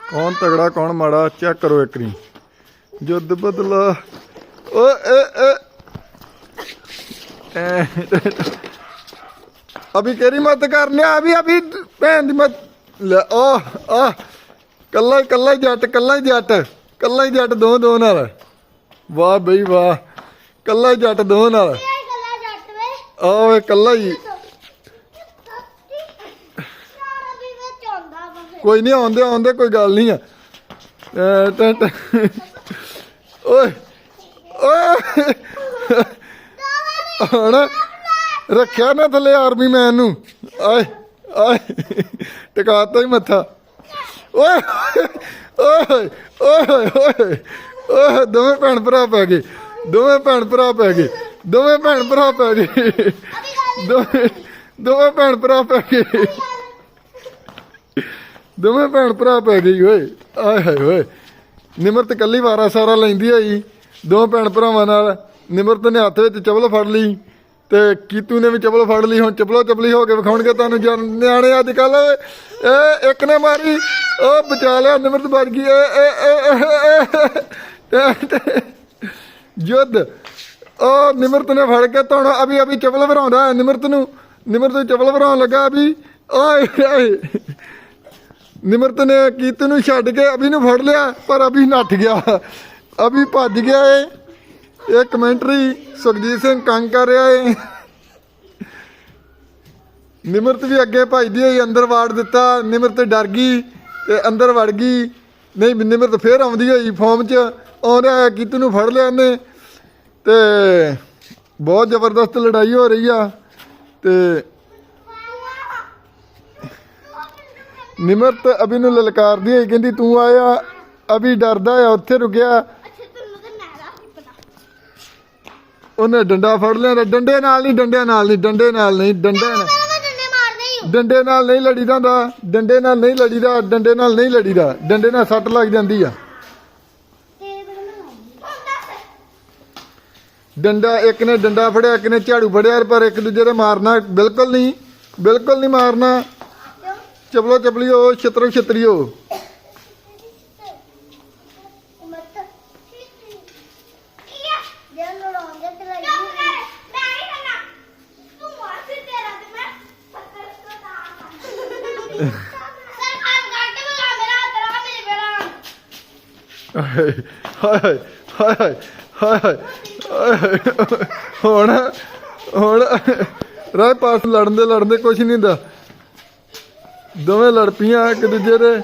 ਕੌਣ ਤਗੜਾ ਕੌਣ ਮਾੜਾ ਚੈੱਕ ਕਰੋ ਇੱਕ ਰੀ ਜੁੱਧ ਬਦਲਾ। ਓ ਏ ਏ। ਅਭੀ ਕਿਹੜੀ ਮਤ ਕਰਨੇ ਆ ਵੀ ਅਭੀ ਭੈਣ ਦੀ ਮਤ ਲੈ ਓ ਆ। ਕੱਲਾ ਕੱਲਾ ਜੱਟ ਕੱਲਾ ਜੱਟ। ਕੱਲਾ ਜੱਟ ਦੋ ਦੋ ਨਾਲ। ਵਾਹ ਬਈ ਵਾਹ। ਕੱਲਾ ਜੱਟ ਦੋ ਨਾਲ। ਕੱਲਾ ਜੱਟ ਵੇ। ਓਏ ਕੱਲਾ ਹੀ। ਕੋਈ ਨਹੀਂ, ਆਉਂਦੇ ਆਉਂਦੇ, ਕੋਈ ਗੱਲ ਨਹੀਂ ਆ। ਅਹ ਟੈਂ ਟੈਂ। ਓਏ ਓਏ। ਹੁਣ ਰੱਖਿਆ ਨਾ ਥੱਲੇ ਆਰਮੀ ਮੈਨ ਨੂੰ। ਆਏ ਆਏ, ਟਿਕਾਤਾ ਹੀ ਮੱਥਾ। ਓਏ ਓਏ ਓਏ ਓਏ ਓਏ, ਦੋਵੇਂ ਭੈਣ ਭਰਾ ਪੈ ਗਏ, ਦੋਵੇਂ ਭੈਣ ਭਰਾ ਪੈ ਗਏ, ਦੋਵੇਂ ਭੈਣ ਭਰਾ ਪੈ ਗਏ। ਦੋਵੇਂ ਦੋਵੇਂ ਭੈਣ ਭਰਾ ਪੈ ਗਏ। ਦੋਵੇਂ ਭੈਣ ਭਰਾ ਪੈ ਗਈ ਓਏ, ਆਏ ਹਾਏ ਓਏ। ਨਿਮਰਤ ਕੱਲੀ ਵਾਰਾ ਸਾਰਾ ਲੈਂਦੀ ਆਈ ਦੋ ਭੈਣ ਭਰਾਵਾਂ ਨਾਲ ਨਿਮਰਤ ਨੇ ਹੱਥ ਵਿੱਚ ਚਪਲ ਫੜ ਲਈ ਤੇ ਕੀਤੂ ਨੇ ਵੀ ਚਪਲ ਫੜ ਲਈ, ਹੁਣ ਚਪਲੋ ਚਪਲੀ ਹੋ ਕੇ ਵਿਖਾਉਣਗੇ ਤੁਹਾਨੂੰ ਨਿਆਣੇ ਅੱਜ ਕੱਲ ਏ, ਇੱਕ ਨੇ ਮਾਰੀ, ਉਹ ਬਚਾ ਲਿਆ, ਨਿਮਰਤ ਬਚ ਗਈ। ਏ ਏ ਯੁੱਧ, ਉਹ ਨਿਮਰਤ ਨੇ ਫੜ ਕੇ ਤੁਹਾਨੂੰ ਅਭੀ ਅਭੀ ਚਪਲ ਭਰਾਉਂਦਾ ਹੈ ਨਿਮਰਤ ਨੂੰ। ਨਿਮਰਤ ਚਪਲ ਭਰਾਉਣ ਲੱਗਾ, ਅਭੀ ਓਏ ਓਏ ਨਿਮਰਤ ਨੇ ਕੀਤ ਨੂੰ ਛੱਡ ਕੇ ਅਭੀ ਨੂੰ ਫੜ ਲਿਆ, ਪਰ ਅਭੀ ਨੱਠ ਗਿਆ। ਅਭੀ ਭੱਜ ਗਿਆ ਏ। ਇਹ ਕਮੈਂਟਰੀ ਸੁਖਜੀਤ ਸਿੰਘ ਕੰਗ ਕਰ ਰਿਹਾ ਏ। ਨਿਮਰਤ ਵੀ ਅੱਗੇ ਭੱਜਦੀ ਹੋਈ ਅੰਦਰ ਵਾੜ ਦਿੱਤਾ। ਨਿਮਰਤ ਡਰ ਗਈ ਤੇ ਅੰਦਰ ਵੜ ਗਈ। ਨਹੀਂ, ਨਿਮਰਤ ਫੇਰ ਆਉਂਦੀ ਹੋਈ ਫਾਰਮ 'ਚ। ਆਉਂਦਾ ਕੀਤ ਨੂੰ ਫੜ ਲਿਆ ਨੇ ਤੇ ਬਹੁਤ ਜ਼ਬਰਦਸਤ ਲੜਾਈ ਹੋ ਰਹੀ ਆ। ਤੇ ਨਿਮਰਤ ਅਭੀ ਨੂੰ ਲਲਕਾਰਦੀ ਹੈ ਕਹਿੰਦੀ ਤੂੰ ਆਇਆ ਅਭੀ ਡਰਦਾ ਆ ਉੱਥੇ ਰੁਕਿਆ? ਉਹਨੇ ਡੰਡਾ ਫੜ ਲਿਆ ਡੰਡੇ ਨਾਲ ਨਹੀਂ ਡੰਡੇ ਨਾਲ ਨਹੀਂ ਡੰਡੇ ਨਾਲ ਨਹੀਂ ਡੰਡੇ ਨਾਲ। ਡੰਡੇ ਨਾਲ ਨਹੀਂ ਲੜੀਦਾ ਹੁੰਦਾ ਡੰਡੇ ਨਾਲ ਨਹੀਂ ਲੜੀਦਾ ਡੰਡੇ ਨਾਲ ਨਹੀਂ ਲੜੀ ਲੜੀਦਾ ਡੰਡੇ ਨਾਲ ਸੱਟ ਲੱਗ ਜਾਂਦੀ ਆ। ਡੰਡਾ ਇੱਕ ਨੇ ਡੰਡਾ ਫੜਿਆ ਇੱਕ ਨੇ ਝਾੜੂ ਫੜਿਆ ਪਰ ਇੱਕ ਦੂਜੇ ਦੇ ਮਾਰਨਾ ਬਿਲਕੁਲ ਨਹੀਂ ਬਿਲਕੁਲ ਨਹੀਂ ਮਾਰਨਾ। ਚਪਲੋ ਚਪਲਿਓ, ਛਤਰੋ ਛਤਰਿਓ। ਹਾਏ ਹਾਏ ਹੁਣ ਹੁਣ, ਰਾਏ ਪਾਸ ਲੜਨ ਦੇ ਲੜਨ ਦੇ ਕੁਝ ਨਹੀਂ ਹੁੰਦਾ। ਦੋਵੇਂ ਲੜ ਪਈਆਂ ਇੱਕ ਦੂਜੇ ਦੇ